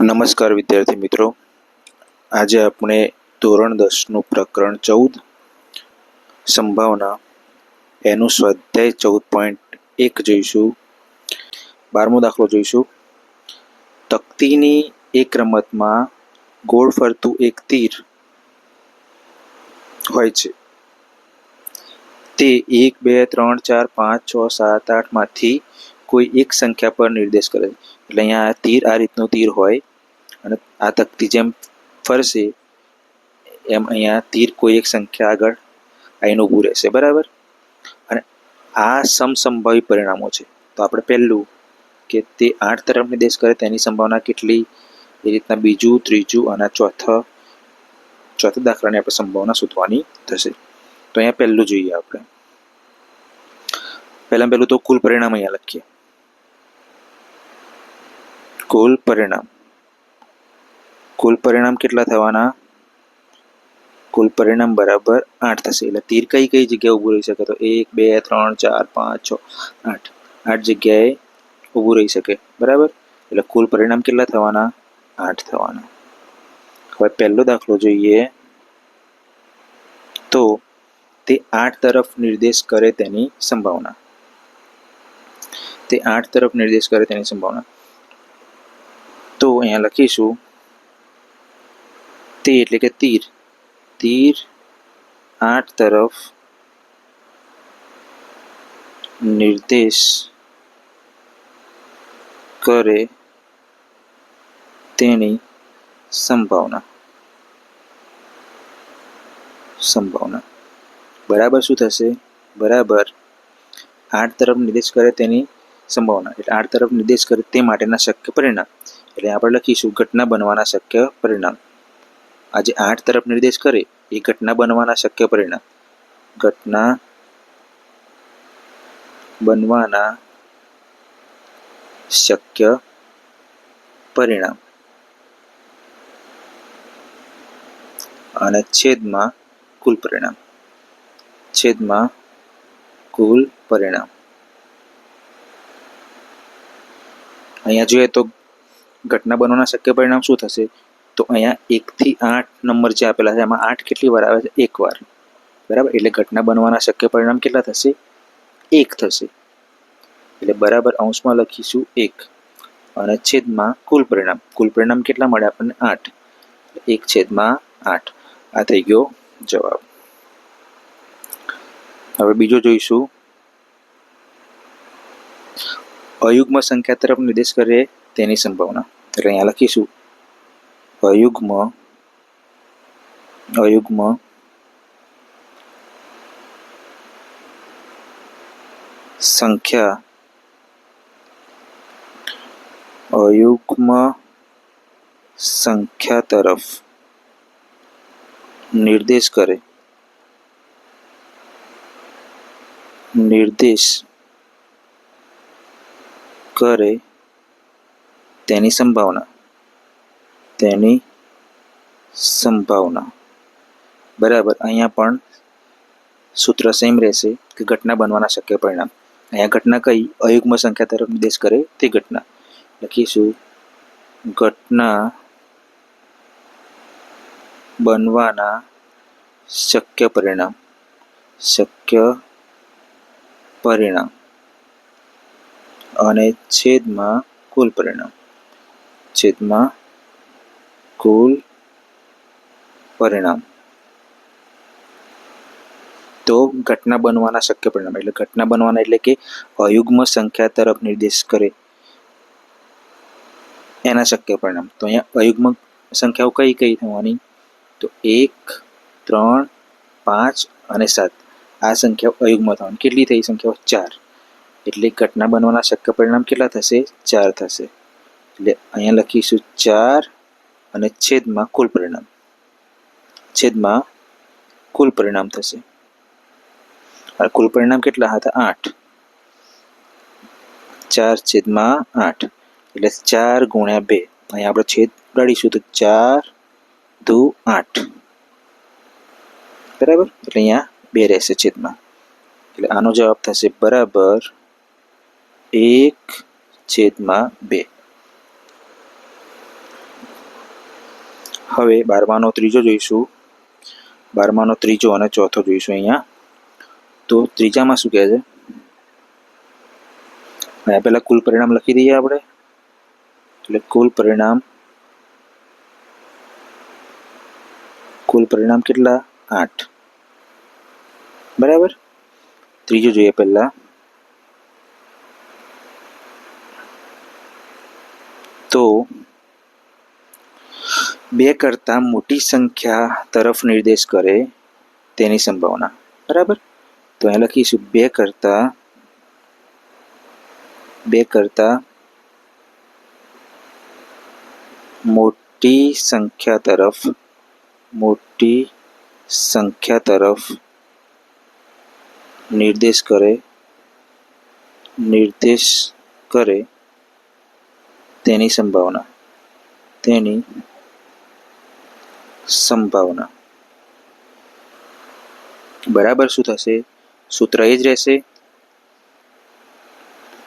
નમસ્કાર વિદ્યાર્થી મિત્રો. આજે આપણે ધોરણ દસનું પ્રકરણ ચૌદ સંભાવના એનું સ્વાધ્યાય ચૌદ પોઈન્ટ એક જોઈશું. બારમો દાખલો જોઈશું. તકતીની એક રમતમાં ગોળ ફરતું એક તીર હોય છે. તે એક, બે, ત્રણ, ચાર, પાંચ, છ, સાત, આઠમાંથી કોઈ એક સંખ્યા પર નિર્દેશ કરે છે. એટલે અહીંયા તીર આ રીતનું તીર હોય અને આ તકતી જેમ ફરશે, એમ અહીંયા તીર કોઈ એક સંખ્યા આગળ આવીને ઊભું રહેશે, બરાબર? અને આ સમસંભાવી પરિણામો છે. તો આપણે પહેલું કે તે આઠ તરફ નિર્દેશ કરે, તેની સંભાવના કેટલી? એ રીતના બીજું, ત્રીજું અને ચોથા ચોથા દાખલાની આપણે સંભાવના શોધવાની થશે. તો અહીંયા પહેલું જોઈએ આપણે. પહેલાં પહેલું તો કુલ પરિણામ અહીંયા લખીએ. કુલ પરિણામ કુલ પરિણામ કેટલા થવાના કુલ પરિણામ બરાબર આઠ થશે એટલે તીર કઈ કઈ જગ્યાએ ઊભું રહી શકે તો એક બે ત્રણ ચાર પાંચ છ આઠ આઠ જગ્યાએ ઊભું રહી શકે બરાબર એટલે કુલ પરિણામ કેટલા થવાના આઠ થવાના હવે પહેલો દાખલો જોઈએ તો તે આઠ તરફ નિર્દેશ કરે તેની સંભાવના તે આઠ તરફ નિર્દેશ કરે તેની સંભાવના તો અહીંયા લખીશું. તે એટલે કે તીર. તીર આઠ તરફ નિર્દેશ કરે તેની સંભાવના. સંભાવના. બરાબર શું થશે? બરાબર. આઠ તરફ નિર્દેશ કરે તેની સંભાવના. એટલે આઠ તરફ નિર્દેશ કરે તે માટેના શક્ય પરિણામ. એટલે આપણે લખીશું, ઘટના બનવાના શક્ય પરિણામ. આજે આઠ તરફ નિર્દેશ કરે, એ ઘટના બનવાના શક્ય પરિણામ. ઘટના બનવાના શક્ય પરિણામ. અને છેદમાં કુલ પરિણામ. છેદમાં કુલ પરિણામ. અહીંયા જોઈએ તો ઘટના બનવાના શક્ય પરિણામ શું થશે? તો અહીંયા એકથી આઠ નંબર જે આપેલા છે, એમાં આઠ કેટલી વાર આવે છે? એક વાર. બરાબર? એટલે ઘટના બનવાના શક્ય પરિણામ કેટલા થશે? એક થશે. એટલે બરાબર અંશમાં લખીશું એક. અને છેદમાં કુલ પરિણામ. કુલ પરિણામ કેટલા મળે આપણને? આઠ. એક છેદમાં આઠ. આ થઈ ગયો જવાબ. હવે બીજો જોઈશું. અયુગ્મ સંખ્યા તરફ નિર્દેશ કરે તેની સંભાવના. એટલે અહીંયા લખીશું અયુગ્મ અયુગ્મ. સંખ્યા. અયુગ્મ સંખ્યા તરફ. નિર્દેશ કરે. નિર્દેશ કરે. તેની સંભાવના. તેની સંભાવના. બરાબર, અહીંયા પણ સૂત્ર સેમ રહેશે કે ઘટના બનવાના શક્ય પરિણામ. અહીંયા ઘટના કઈ? અયુગ્મ સંખ્યા તરફ નિર્દેશ કરે તે ઘટના. લખીશું. ઘટના બનવાના શક્ય પરિણામ. શક્ય પરિણામ. અને છેદમાં કુલ પરિણામ. છેદમાં કુલ પરિણામ. તો ઘટના બનવાના શક્ય પરિણામ, એટલે ઘટના બનવાના એટલે કે અયુગ્મ સંખ્યા તરફ નિર્દેશ કરે એના શક્ય પરિણામ. તો અહીંયા અયુગ્મ સંખ્યાઓ કઈ કઈ થવાની? તો એક, ત્રણ, પાંચ અને સાત. આ સંખ્યાઓ અયુગ્મ થવાની. કેટલી થઈ? સંખ્યાઓ ચાર. એટલે ઘટના બનવાના શક્ય પરિણામ કેટલા થશે? ચાર થશે. એટલે અહીંયા લખીશું ચાર અને છેદમાં કુલ પરિણામ. છેદમાં કુલ પરિણામ થશે. કુલ પરિણામ કેટલા હતા? આઠ. ચાર છેદમાં આઠ. એટલે ચાર ગુણ્યા બે. અહીંયા આપણે છેદ ઉડાડીશું તો ચાર દુ આઠ. બરાબર? એટલે અહીંયા બે રહેશે છેદમાં. એટલે આનો જવાબ થશે બરાબર એક છેદમાં બે. હવે બારમાનો ત્રીજો જોઈશું. બારમાનો ત્રીજો અને ચોથો જોઈશું અહીંયા. તો ત્રીજામાં શું કહે છે? અહીંયા પહેલાં કુલ પરિણામ લખી દઈએ આપણે. એટલે કુલ પરિણામ કુલ પરિણામ કેટલા? આઠ. બરાબર? ત્રીજું જોઈએ પહેલાં. તો બે કરતાં મોટી સંખ્યા તરફ નિર્દેશ કરે તેની સંભાવના. બરાબર? તો અહીં લખીશું, બે કરતાં બે કરતાં મોટી સંખ્યા તરફ, મોટી સંખ્યા તરફ નિર્દેશ કરે નિર્દેશ કરે તેની સંભાવના. તેની સંભાવના બરાબર શું થશે સૂત્ર એ જ રહેશે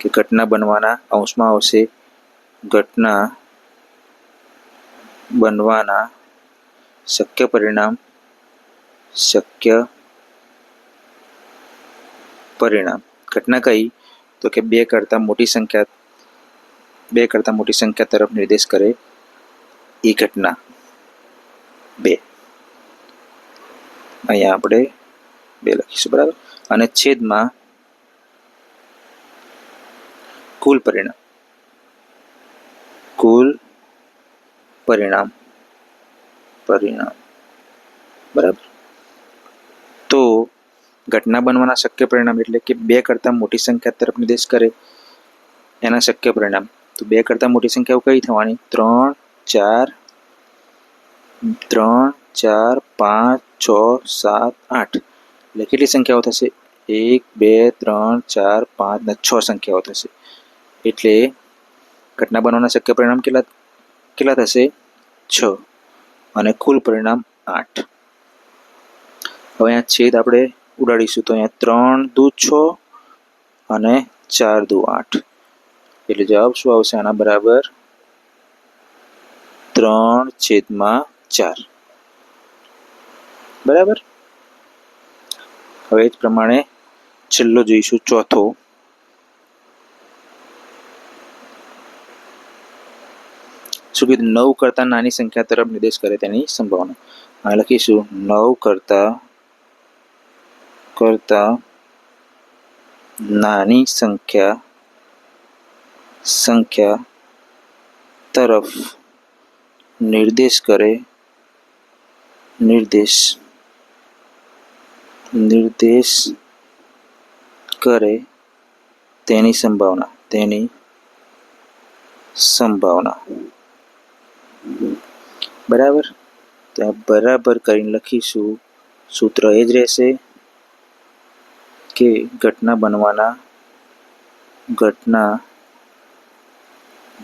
કે ઘટના બનવાના અંશમાં આવશે ઘટના બનવાના શક્ય પરિણામ શક્ય પરિણામ ઘટના કઈ તો કે બે કરતાં મોટી સંખ્યા બે કરતાં મોટી સંખ્યા તરફ નિર્દેશ કરે એ ઘટના બે. અહીંયા આપણે બે લખીશું, બરાબર? અને છેદમાં કુલ પરિણામ. કુલ પરિણામ. પરિણામ. બરાબર? તો ઘટના બનવાના શક્ય પરિણામ એટલે કે બે કરતાં મોટી સંખ્યા તરફ નિર્દેશ કરે એના શક્ય પરિણામ. તો બે કરતાં મોટી સંખ્યાઓ કઈ થવાની? ત્રણ, ચાર ત્રણ, ચાર, પાંચ, છ, સાત, આઠ. એટલે કેટલી સંખ્યાઓ થશે? એક, બે, ત્રણ, ચાર, પાંચ ને છ સંખ્યાઓ થશે. એટલે ઘટના બનવાના શક્ય પરિણામ કેટલા કેટલા થશે? છ. અને કુલ પરિણામ આઠ. હવે અહીંયા છેદ આપણે ઉડાડીશું. તો અહીંયા ત્રણ દુ છ અને ચાર દુ આઠ. એટલે જવાબ શું આવશે આના બરાબર? ત્રણ છેદમાં ચાર. બરાબર? હવે એ જ પ્રમાણે છેલ્લો જોઈશું, ચોથો. શું કીધું? નવ કરતા નાની સંખ્યા તરફ નિર્દેશ કરે તેની સંભાવના. આ લખીશું. નવ કરતા કરતા નાની સંખ્યા સંખ્યા તરફ નિર્દેશ કરે નિર્દેશ. નિર્દેશ કરે તેની સંભાવના તેની સંભાવના. બરાબર? તો બરાબર કરીને લખીશું. સૂત્ર એ જ રહેશે કે ઘટના બનવાના ઘટના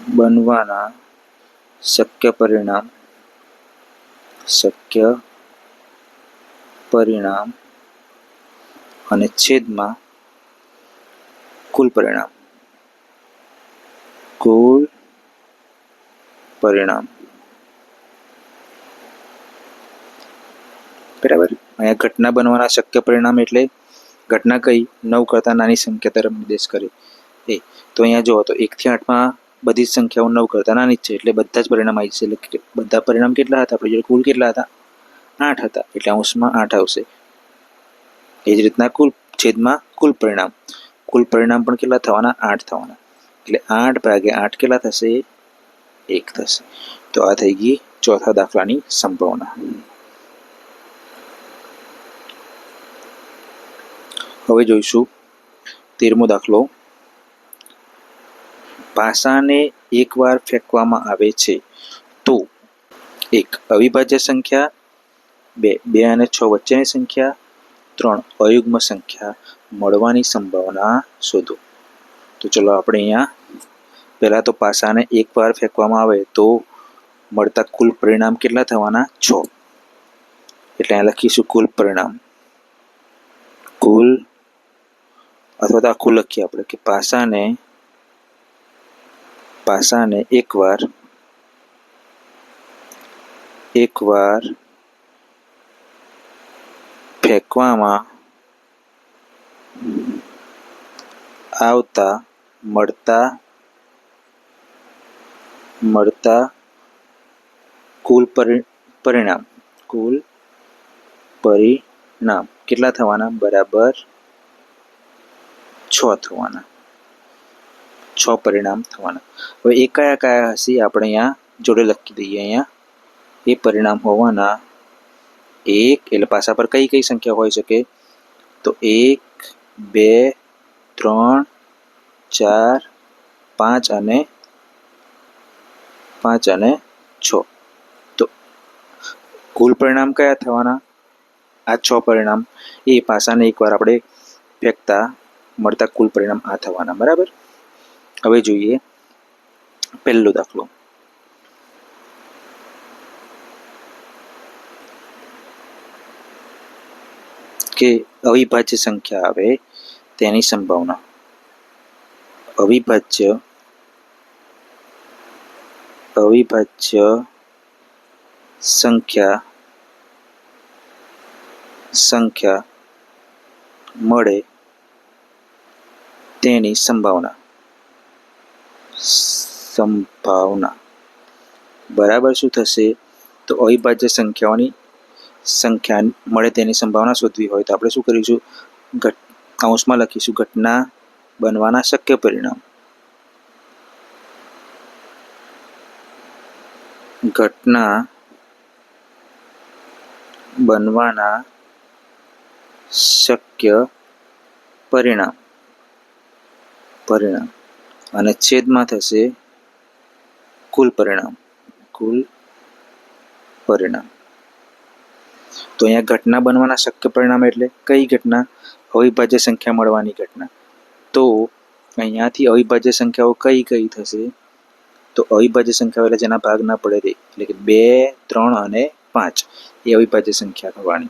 બનવાના શક્ય પરિણામ શક્ય પરિણામ અને છેદમાં કુલ પરિણામ. કુલ પરિણામ. બરાબર? અહીંયા ઘટના બનવાના શક્ય પરિણામ એટલે ઘટના કઈ નવ કરતાં નાની સંખ્યા તરફ નિર્દેશ કરે. એ, તો અહીંયા જુઓ, તો એકથી આઠમાં બધી જ સંખ્યાઓ નવ કરતાં નાની જ છે. એટલે બધા જ પરિણામ આવી જશે. એટલે બધા પરિણામ કેટલા હતા? આપણે કુલ કેટલા હતા? આઠ હતા. એટલે અંશમાં આઠ આવશે. એ જ રીતના કુલ છેદમાં કુલ પરિણામ. કુલ પરિણામ પણ કેટલા થવાના? આઠ થવાના. એટલે આઠ ભાગ્યા આઠ કેટલા થશે? એક થશે. તો આ થઈ ગઈ ચોથા દાખલાની સંભાવના. હવે જોઈશું તેરમો દાખલો. પાસાને એકવાર ફેંકવામાં આવે છે, તો એક અવિભાજ્ય સંખ્યા, બે બે અને છ વચ્ચેની સંખ્યા, ત્રણ અયુગ્મ સંખ્યા મળવાની સંભાવના શોધો. તો ચલો આપણે અહીંયા, પહેલાં તો પાસાને એકવાર ફેંકવામાં આવે તો મળતા કુલ પરિણામ કેટલા થવાના? છ. એટલે અહીંયા લખીશું કુલ પરિણામ. કુલ અથવા તો આખું લખીએ આપણે કે પાસાને પાસાને એકવાર એકવાર ફેંકવામાં આવતા, મળતા મળતા કુલ પરિ- પરિણામ. કુલ પરિણામ. કેટલા થવાના? બરાબર છ થવાના. છ પરિણામ થવાના. હવે એ કયા કયા હશે? આપણે અહીંયા જોડે લખી દઈએ અહીંયા. એ પરિણામ હોવાના એક, એટલે પાસા પર કઈ કઈ સંખ્યા હોઈ શકે? તો એક, બે, ત્રણ, ચાર, પાંચ અને પાંચ અને છ. તો કુલ પરિણામ કયા થવાના? આ છ પરિણામ. એ પાસાને એકવાર આપણે ફેંકતા, મળતા કુલ પરિણામ આ થવાના. બરાબર? હવે જોઈએ પહેલો દાખલો. કે અવિભાજ્ય સંખ્યા આવે તેની સંભાવના. અવિભાજ્ય અવિભાજ્ય સંખ્યા સંખ્યા મળે તેની સંભાવના. સંભાવના. બરાબર શું થશે? તો અવિભાજ્ય સંખ્યાઓની સંખ્યા મળે તેની સંભાવના શોધવી હોય તો આપણે શું કરીશું? ઘટ, કૌંસમાં લખીશું, ઘટના બનવાના શક્ય પરિણામ. ઘટના બનવાના શક્ય પરિણામ. પરિણામ. અને છેદમાં થશે કુલ પરિણામ. કુલ પરિણામ. તો અહીંયા ઘટના બનવાના શક્ય પરિણામ એટલે કઈ ઘટના? અવિભાજ્ય સંખ્યા મળવાની ઘટના. તો અહીંયાથી અવિભાજ્ય સંખ્યાઓ કઈ કઈ થશે? તો અવિભાજ્ય સંખ્યાઓ એટલે જેના ભાગ ના પડે તે. એટલે કે બે, ત્રણ અને પાંચ. એ અવિભાજ્ય સંખ્યા થવાની.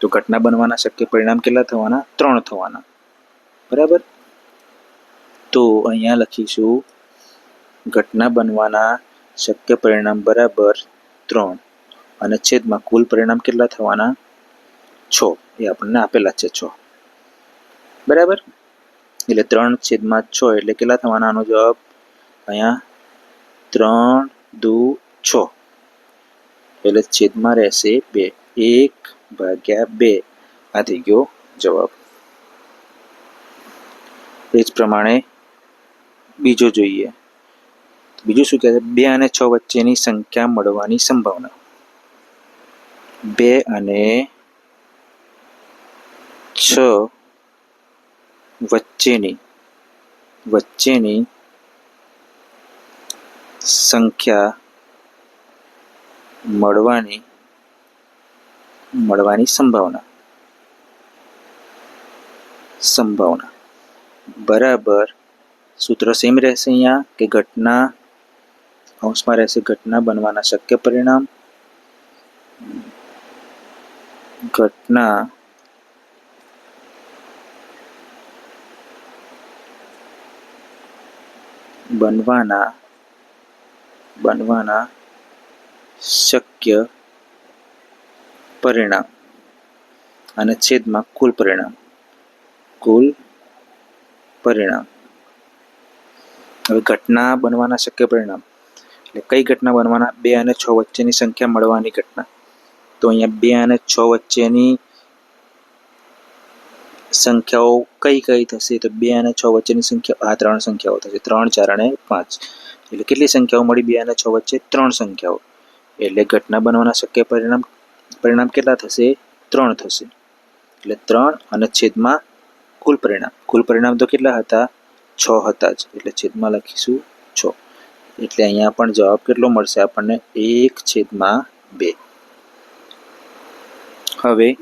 તો ઘટના બનવાના શક્ય પરિણામ કેટલા થવાના? ત્રણ થવાના. બરાબર? તો અહીંયા લખીશું, ઘટના બનવાના શક્ય પરિણામ બરાબર ત્રણ અને છેદમાં કુલ પરિણામ કેટલા થવાના? છ. એ આપણને આપેલા છે છ. બરાબર? એટલે ત્રણ છેદમાં છ એટલે કેટલા થવાના? આનો જવાબ અહીંયા ત્રણ દુ છ. એટલે છેદમાં રહેશે બે. એક ભાગ્યા બે. આ થઈ ગયો જવાબ. એ જ પ્રમાણે બીજો જોઈએ. બીજું શું કહે છે? બે અને છ વચ્ચેની સંખ્યા મળવાની સંભાવના. બે અને છ વચ્ચેની વચ્ચેની સંખ્યા મળવાની મળવાની સંભાવના. સંભાવના. બરાબર સૂત્ર સેમ રહેશે અહીંયા કે ઘટના અંશમાં રહેશે, ઘટના બનવાના શક્ય પરિણામ. ઘટના બનવાના બનવાના શક્ય પરિણામ અને છેદમાં કુલ પરિણામ. કુલ પરિણામ. હવે ઘટના બનવાના શક્ય પરિણામ. એટલે કઈ ઘટના બનવાના? બે અને છ વચ્ચેની સંખ્યા મળવાની ઘટના. તો અહીંયા બે અને છ વચ્ચેની સંખ્યાઓ કઈ કઈ થશે? તો બે અને છ વચ્ચેની સંખ્યા, આ ત્રણ સંખ્યાઓ થશે. ત્રણ, ચાર અને પાંચ. એટલે કેટલી સંખ્યાઓ મળી બે અને છ વચ્ચે? ત્રણ સંખ્યાઓ. એટલે ઘટના બનવાના શક્ય પરિણામ પરિણામ કેટલા થશે? ત્રણ થશે. એટલે ત્રણ અને છેદમાં કુલ પરિણામ. કુલ પરિણામ તો કેટલા હતા? છ હતા જ. એટલે છેદમાં લખીશું છ. એટલે અહીંયા પણ જવાબ કેટલો મળશે આપણને? એક છેદમાં બે. હવે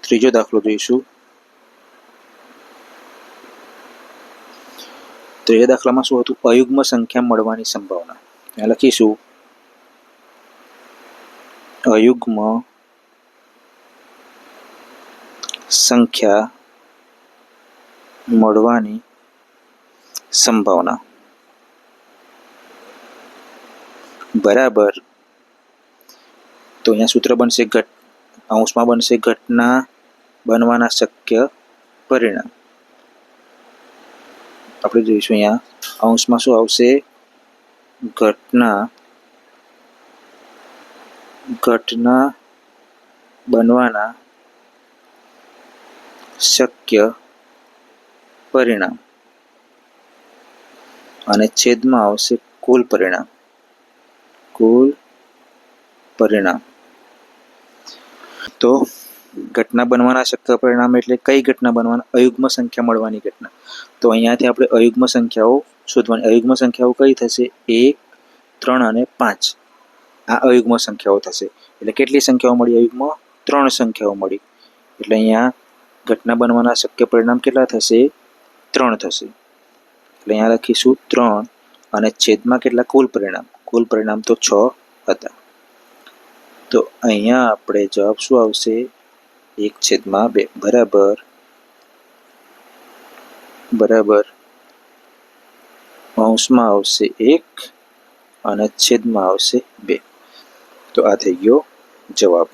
ત્રીજો દાખલો જોઈશું. ત્રીજા દાખલામાં શું હતું? અયુગ્મ સંખ્યા મળવાની સંભાવના. લખીશું. અયુગ્મ સંખ્યા મળવાની સંભાવના. બરાબર. તો અહીંયા સૂત્ર બનશે ઘટ, અંશમાં બનશે ઘટના બનવાના શક્ય પરિણામ. આપણે જોઈશું અહીંયા, અંશમાં શું આવશે? ઘટના ઘટના બનવાના શક્ય પરિણામ. અને છેદમાં આવશે કુલ પરિણામ. કુલ પરિણામ. તો ઘટના બનવાના શક્ય પરિણામ એટલે કઈ ઘટના બનવાના? અયુગ્મ સંખ્યા મળવાની ઘટના. તો અહીંયાથી આપણે અયુગ્મ સંખ્યાઓ શોધવાની. અયુગ્મ સંખ્યાઓ કઈ થશે? એક, ત્રણ અને પાંચ. આ અયુગ્મ સંખ્યાઓ થશે. એટલે કેટલી સંખ્યાઓ મળી? અયુગ્મ ત્રણ સંખ્યાઓ મળી. એટલે અહીંયા ઘટના બનવાના શક્ય પરિણામ કેટલા થશે? ત્રણ થશે. એટલે અહીંયા લખીશું ત્રણ અને છેદમાં કેટલા? કુલ પરિણામ. કુલ પરિણામ તો છ હતા. તો અહીંયા આપણે જવાબ શું આવશે? એક છેદમાં બે. બરાબર. બરાબર. અંશમાં આવશે એક અને છેદમાં આવશે બે. તો આ થઈ ગયો જવાબ.